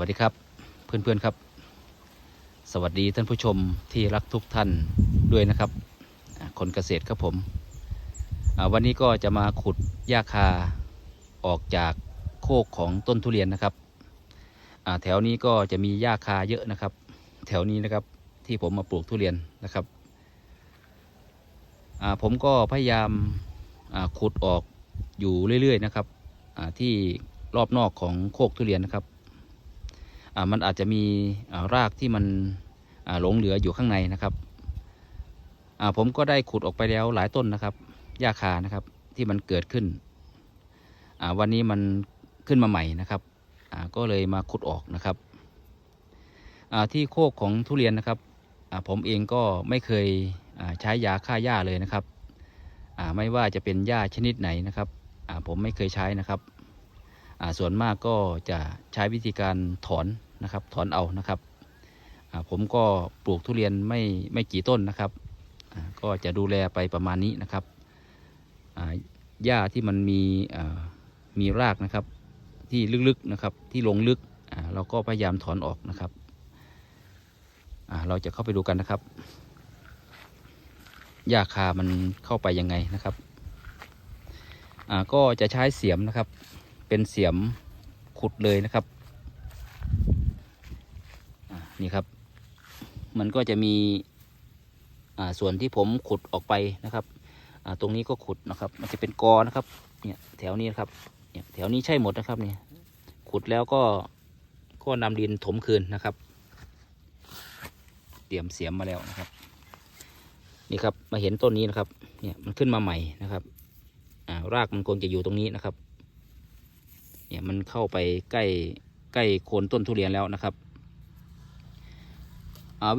วัสดีครับเพื่อนๆครับ สวัสดีท่านผู้ชมที่รักทุกท่านด้วยนะครับ คนเกษตรครับผม วันนี้ก็จะมาขุดหญ้าคาออกจากโคกของต้นทุเรียนนะครับ แถวนี้ก็จะมีหญ้าคาเยอะนะครับ แถวนี้นะครับที่ผมมาปลูกทุเรียนนะครับ ผมก็พยายามขุดออกอยู่เรื่อยๆนะครับที่รอบนอกของโคกทุเรียนนะครับ มันอาจจะมีรากที่มันหลงเหลืออยู่ข้างในนะครับผมก็ได้ขุดออกไปแล้วหลายต้นนะครับหญ้าคานะครับที่มันเกิดขึ้นวันนี้มันขึ้นมาใหม่นะครับก็เลยมาขุดออกนะครับที่โคกของทุเรียนนะครับผมเองก็ไม่เคยใช้ยาฆ่าหญ้าเลยนะครับไม่ว่าจะเป็นหญ้าชนิดไหนนะครับผมไม่เคยใช้นะครับส่วนมากก็จะใช้วิธีการถอน นะครับ ถอนเอานะครับผมก็ปลูกทุเรียนไม่ไม่กี่ต้นนะครับ ก็จะดูแลไปประมาณนี้นะครับหญ้าที่มันมีมีรากนะครับ ที่ลึกๆนะครับที่ลงลึกเราก็พยายามถอนออกนะครับเราจะเข้าไปดูกันนะครับหญ้าคามันเข้าไปยังไงนะครับก็จะใช้เสียมนะครับ เป็นเสียมขุดเลยนะครับ นี่ครับ มันก็จะมีส่วนที่ผมขุดออกไปนะครับตรงนี้ก็ขุดนะครับ มันจะเป็นกอนะครับ เนี่ยแถวนี้นะครับเนี่ยแถวนี้ใช่หมดนะครับเนี่ยขุดแล้วก็ก็นำดินถมคืนนะครับ เตรียมเสียมมาแล้วนะครับ นี่ครับมาเห็นต้นนี้นะครับ เนี่ยมันขึ้นมาใหม่นะครับอ่ารากมันคงจะอยู่ตรงนี้นะครับ เนี่ยมันเข้าไปใกล้ใกล้โคนต้นทุเรียนแล้วนะครับ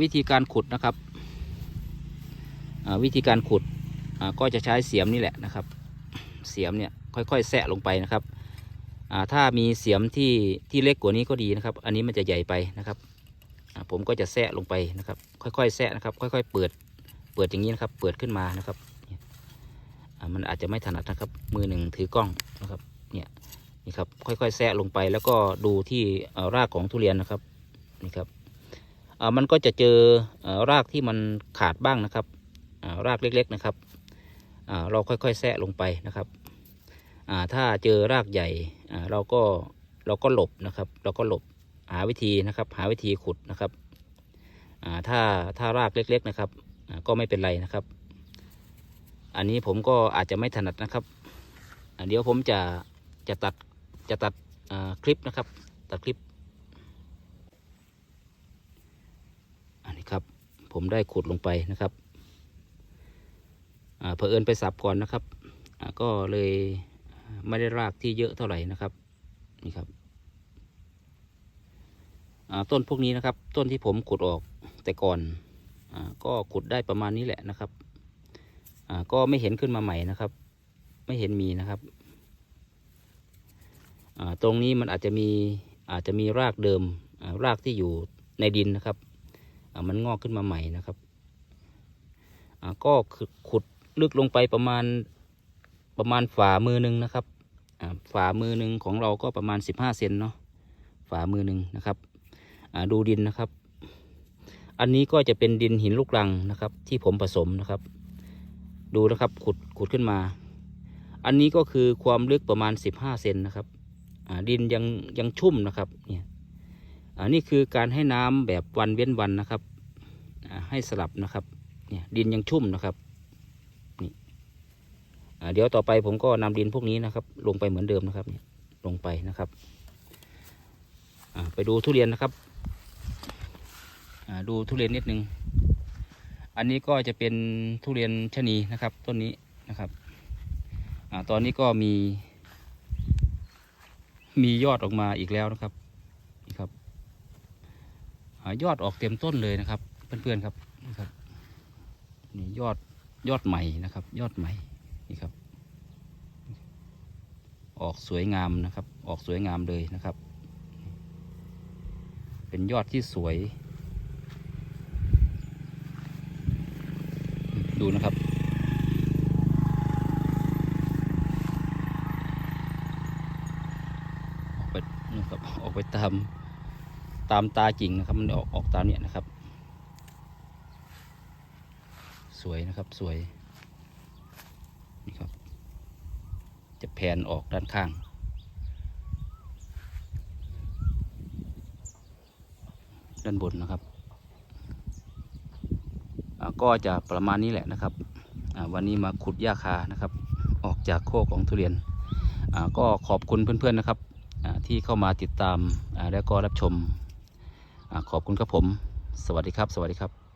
วิธีการขุดนะครับวิธีการขุดก็จะใช้เสียมนี่แหละนะครับ เสียมเนี่ยค่อยๆแซะลงไปนะครับถ้ามีเสียมที่ที่เล็กกว่านี้ก็ดีนะครับ อันนี้มันจะใหญ่ไปนะครับผมก็จะแซะลงไปนะครับ ค่อยๆแซะนะครับ ค่อย ๆ เปิดเปิดอย่างนี้นะครับ เปิดขึ้นมานะครับมันอาจจะไม่ถนัดนะครับ มือหนึ่งถือกล้องนะครับเนี่ยนี่ครับค่อยๆแซะลงไปแล้วก็ดูที่รากของทุเรียนนะครับนี่ครับ มันก็จะเจอรากที่มันขาดบ้างนะครับรากเล็กๆนะครับเราค่อยๆแซะลงไปนะครับถ้าเจอรากใหญ่เราก็เราก็หลบนะครับ เราก็หลบหาวิธีนะครับ หาวิธีขุดนะครับถ้าถ้ารากเล็กๆนะครับก็ไม่เป็นไรนะครับ อันนี้ผมก็อาจจะไม่ถนัดนะครับเดี๋ยวผมจะจะตัดจะตัดคลิปนะครับตัดคลิป อันนี้ครับ ผมได้ขุดลงไปนะครับอเผอิญไปสับก่อนนะครับ ก็เลยไม่ได้รากที่เยอะเท่าไหร่นะครับนี่ครับต้นพวกนี้นะครับ ต้นที่ผมขุดออกแต่ก่อนอก็ขุดได้ประมาณนี้แหละนะครับก็ไม่เห็นขึ้นมาใหม่นะครับ ไม่เห็นมีนะครับตรงนี้มันอาจจะมีอาจจะมีรากเดิมรากที่อยู่ในดินนะครับ มันงอกขึ้นมาใหม่นะครับก็ขุดลึกลงไปประมาณประมาณฝ่ามือหนึ่งนะครับฝ่ามือหนึ่งของเราก็ประมาณ 15เซนเนาะฝ่ามือหนึ่งนะครับดูดินนะครับ อันนี้ก็จะเป็นดินหินลูกรังนะครับ ที่ผมผสมนะครับ ดูนะครับขุดขุดขึ้นมา อันนี้ก็คือความลึกประมาณ 15เซนนะครับดินยังยังชุ่มนะครับเนี่ย อ่านี่คือการให้น้ำแบบวันเว้นวันนะครับ ให้สลับนะครับ เนี่ยดินยังชุ่มนะครับ นี่เดี๋ยวต่อไปผมก็นำดินพวกนี้นะครับ ลงไปเหมือนเดิมนะครับเนี่ยลงไปนะครับไปดูทุเรียนนะครับดูทุเรียนนิดนึง อันนี้ก็จะเป็นทุเรียนชะนีนะครับ ต้นนี้นะครับอตอนนี้ก็มี มียอดออกมาอีกแล้วนะครับนี่ครับ ยอดออกเต็มต้นเลยนะครับ เพื่อนๆครับนี่ครับนี่ยอดยอดใหม่นะครับ ยอดใหม่นี่ครับ ออกสวยงามนะครับ ออกสวยงามเลยนะครับ เป็นยอดที่สวย ดูนะครับออกไปนู่นครับออกไปตาม ตามตาจริงนะครับ มันออกออกตามเนี่ยนะครับ สวยนะครับสวยนี่ครับ จะแผ่นออกด้านข้างด้านบนนะครับก็จะประมาณนี้แหละนะครับ วันนี้มาขุดหญ้าคานะครับ ออกจากโคกของทุเรียน ก็ขอบคุณเพื่อนๆนะครับที่เข้ามาติดตามแล้วก็รับชม ขอบคุณครับผม สวัสดีครับ สวัสดีครับ